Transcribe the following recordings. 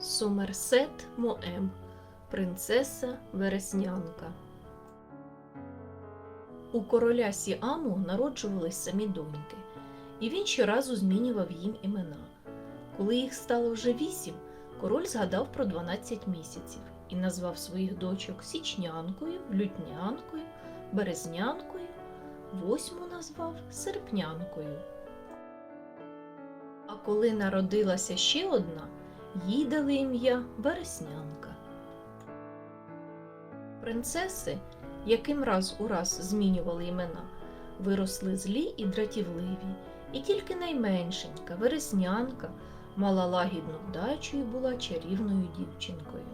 Сомерсет Моем, принцеса Вереснянка. У короля Сіаму народжувались самі доньки, і він щоразу змінював їм імена. Коли їх стало вже вісім, король згадав про 12 місяців і назвав своїх дочок Січнянкою, Лютнянкою, Березнянкою, восьму назвав Серпнянкою. А коли народилася ще одна, їй дали ім'я Береснянка. Принцеси, яким раз у раз змінювали імена, виросли злі і дратівливі, і тільки найменшенька Вереснянка мала лагідну вдачу і була чарівною дівчинкою.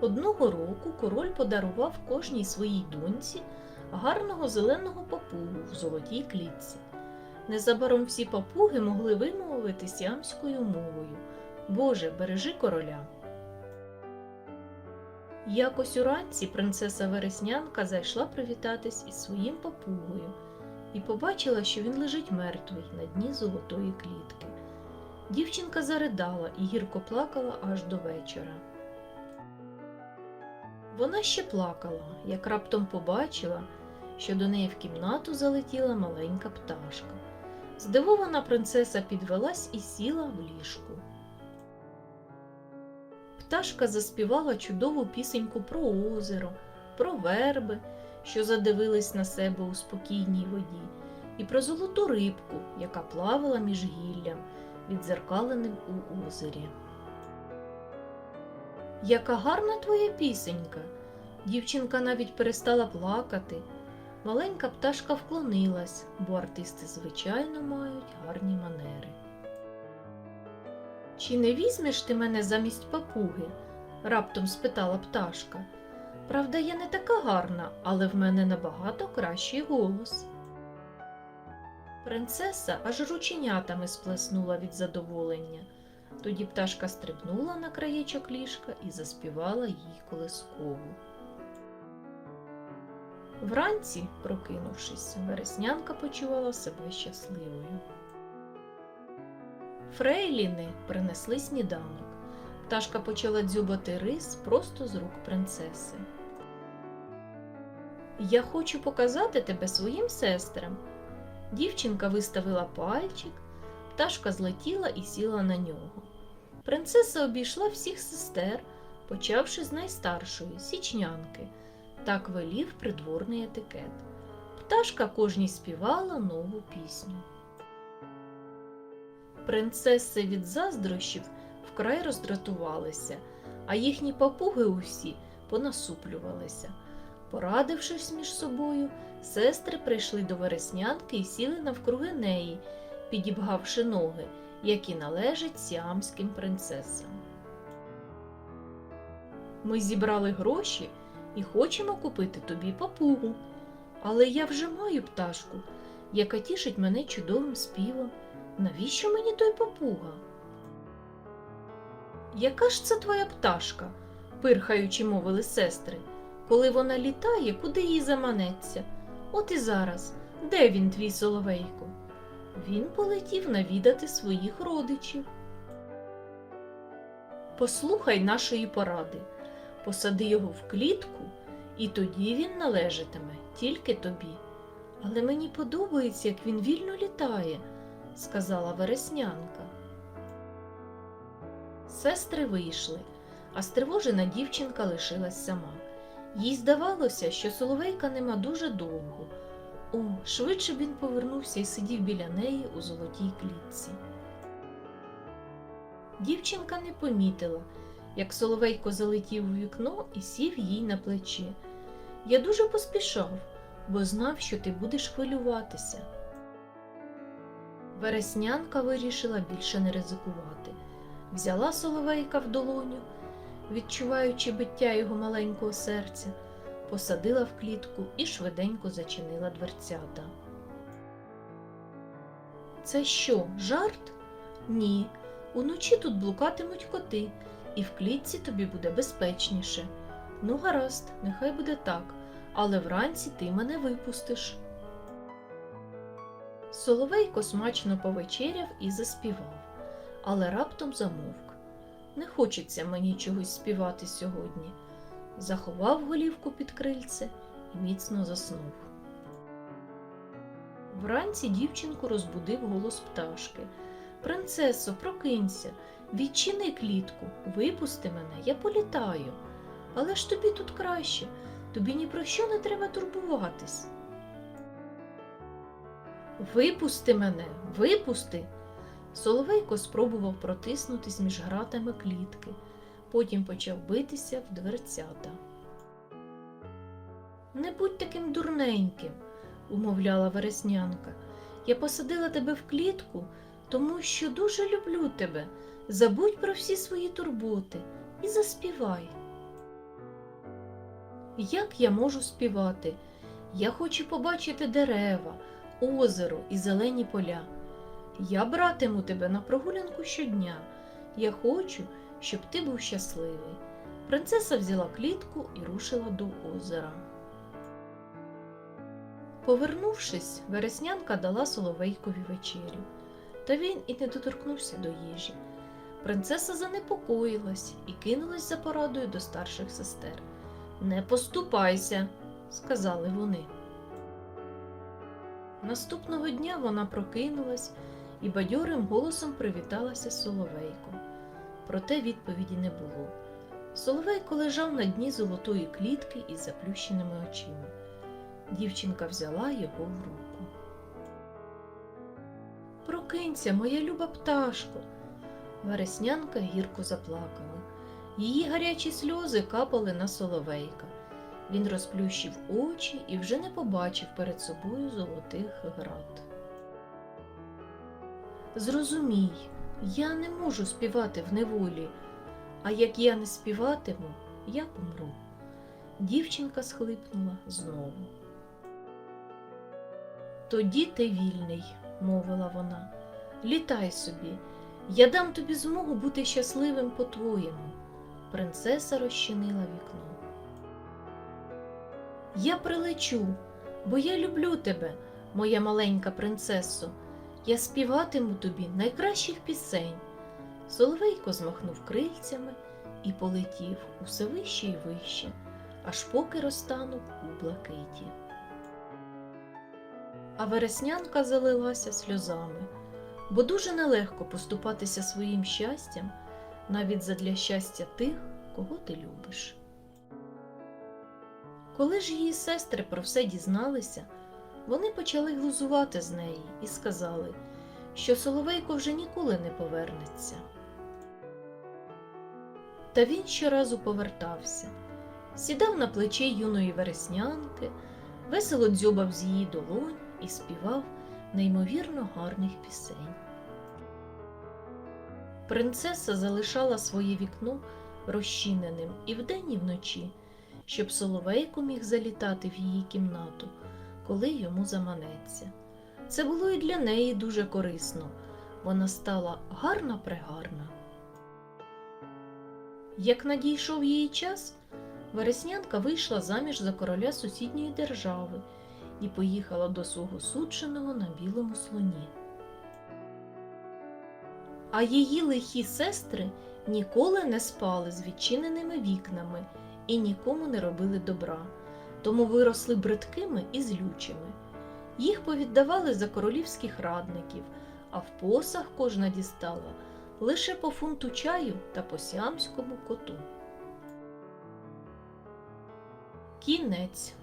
Одного року король подарував кожній своїй доньці гарного зеленого папугу в золотій клітці. Незабаром всі папуги могли вимовити сіамською мовою Боже, бережи короля. Якось уранці принцеса Вереснянка зайшла привітатись із своїм папугою і побачила, що він лежить мертвий на дні золотої клітки. Дівчинка заридала і гірко плакала аж до вечора. Вона ще плакала, як раптом побачила, що до неї в кімнату залетіла маленька пташка. Здивована принцеса підвелась і сіла в ліжку. Пташка заспівала чудову пісеньку про озеро, про верби, що задивились на себе у спокійній воді, і про золоту рибку, яка плавала між гіллям, відзеркаленим у озері. Яка гарна твоя пісенька! Дівчинка навіть перестала плакати. Маленька пташка вклонилась, бо артисти, звичайно, мають гарні манери. Чи не візьмеш ти мене замість папуги? раптом спитала пташка. Правда, я не така гарна, але в мене набагато кращий голос. Принцеса аж рученятами сплеснула від задоволення. Тоді пташка стрибнула на краєчок ліжка і заспівала їй колискову. Вранці, прокинувшись, вереснянка почувала себе щасливою. Фрейліни принесли сніданок. Пташка почала дзюбати рис просто з рук принцеси. Я хочу показати тебе своїм сестрам. Дівчинка виставила пальчик, пташка злетіла і сіла на нього. Принцеса обійшла всіх сестер, почавши з найстаршої січнянки. Так велів придворний етикет. Пташка кожній співала нову пісню. Принцеси від заздрощів вкрай роздратувалися, а їхні папуги усі понасуплювалися. Порадившись між собою, сестри прийшли до вереснянки і сіли навкруги неї, підібгавши ноги, які належать сіамським принцесам. Ми зібрали гроші і хочемо купити тобі папугу. Але я вже маю пташку, яка тішить мене чудовим співом. Навіщо мені той папуга? Яка ж це твоя пташка? пирхаючи мовили сестри. Коли вона літає, куди їй заманеться? От і зараз, де він, твій соловейко? Він полетів навідати своїх родичів. Послухай нашої поради, посади його в клітку, і тоді він належатиме тільки тобі. Але мені подобається, як він вільно літає, сказала вереснянка. Сестри вийшли, а стривожена дівчинка лишилась сама. Їй здавалося, що соловейка нема дуже довго. О, швидше б він повернувся і сидів біля неї у золотій клітці. Дівчинка не помітила, як соловейко залетів у вікно і сів їй на плече. Я дуже поспішав, бо знав, що ти будеш хвилюватися. Вереснянка вирішила більше не ризикувати. Взяла соловейка в долоню, відчуваючи биття його маленького серця, посадила в клітку і швиденько зачинила дверцята. Це що, жарт? Ні. Уночі тут блукатимуть коти, і в клітці тобі буде безпечніше. Ну, гаразд, нехай буде так, але вранці ти мене випустиш. Соловейко смачно повечеряв і заспівав. але раптом замовк. Не хочеться мені чогось співати сьогодні. Заховав голівку під крильце і міцно заснув. Вранці дівчинку розбудив голос пташки. Принцесо, прокинься, відчини клітку, випусти мене, я політаю. Але ж тобі тут краще, тобі ні про що не треба турбуватись. Випусти мене, випусти. Соловейко спробував протиснутись між гратами клітки, потім почав битися в дверцята. Не будь таким дурненьким, умовляла вереснянка. Я посадила тебе в клітку, тому що дуже люблю тебе. Забудь про всі свої турботи і заспівай. Як я можу співати? Я хочу побачити дерева, озеро і зелені поля. Я братиму тебе на прогулянку щодня. Я хочу, щоб ти був щасливий. Принцеса взяла клітку і рушила до озера. Повернувшись, вереснянка дала соловейкові вечерю, та він і не доторкнувся до їжі. Принцеса занепокоїлась і кинулась за порадою до старших сестер. Не поступайся, сказали вони. Наступного дня вона прокинулась і бадьорим голосом привіталася з Соловейком. Проте відповіді не було. Соловейко лежав на дні золотої клітки із заплющеними очима. Дівчинка взяла його в руку. Прокинься, моя люба пташко. Вереснянка гірко заплакала. Її гарячі сльози капали на соловейка. Він розплющив очі і вже не побачив перед собою золотих град. Зрозумій, я не можу співати в неволі, а як я не співатиму, я помру. Дівчинка схлипнула знову. Тоді ти вільний, мовила вона. Літай собі, я дам тобі змогу бути щасливим по-твоєму. Принцеса розчинила вікно. Я прилечу, бо я люблю тебе, моя маленька принцесо. Я співатиму тобі найкращих пісень. Соловейко змахнув крильцями і полетів усе вище і вище, аж поки розтанув у блакиті. А вереснянка залилася сльозами, бо дуже нелегко поступатися своїм щастям навіть задля щастя тих, кого ти любиш. Коли ж її сестри про все дізналися, вони почали глузувати з неї і сказали, що Соловейко вже ніколи не повернеться. Та він щоразу повертався, сідав на плече юної вереснянки, весело дзьобав з її долонь і співав неймовірно гарних пісень. Принцеса залишала своє вікно розчиненим і вдень, і вночі, щоб Соловейко міг залітати в її кімнату, коли йому заманеться. Це було і для неї дуже корисно. Вона стала гарна прегарна. Як надійшов її час, Вереснянка вийшла заміж за короля сусідньої держави і поїхала до свого судженого на білому слоні. А її лихі сестри ніколи не спали з відчиненими вікнами і нікому не робили добра, тому виросли бридкими і злючими. Їх повіддавали за королівських радників, а в посах кожна дістала лише по фунту чаю та по сіамському коту. Кінець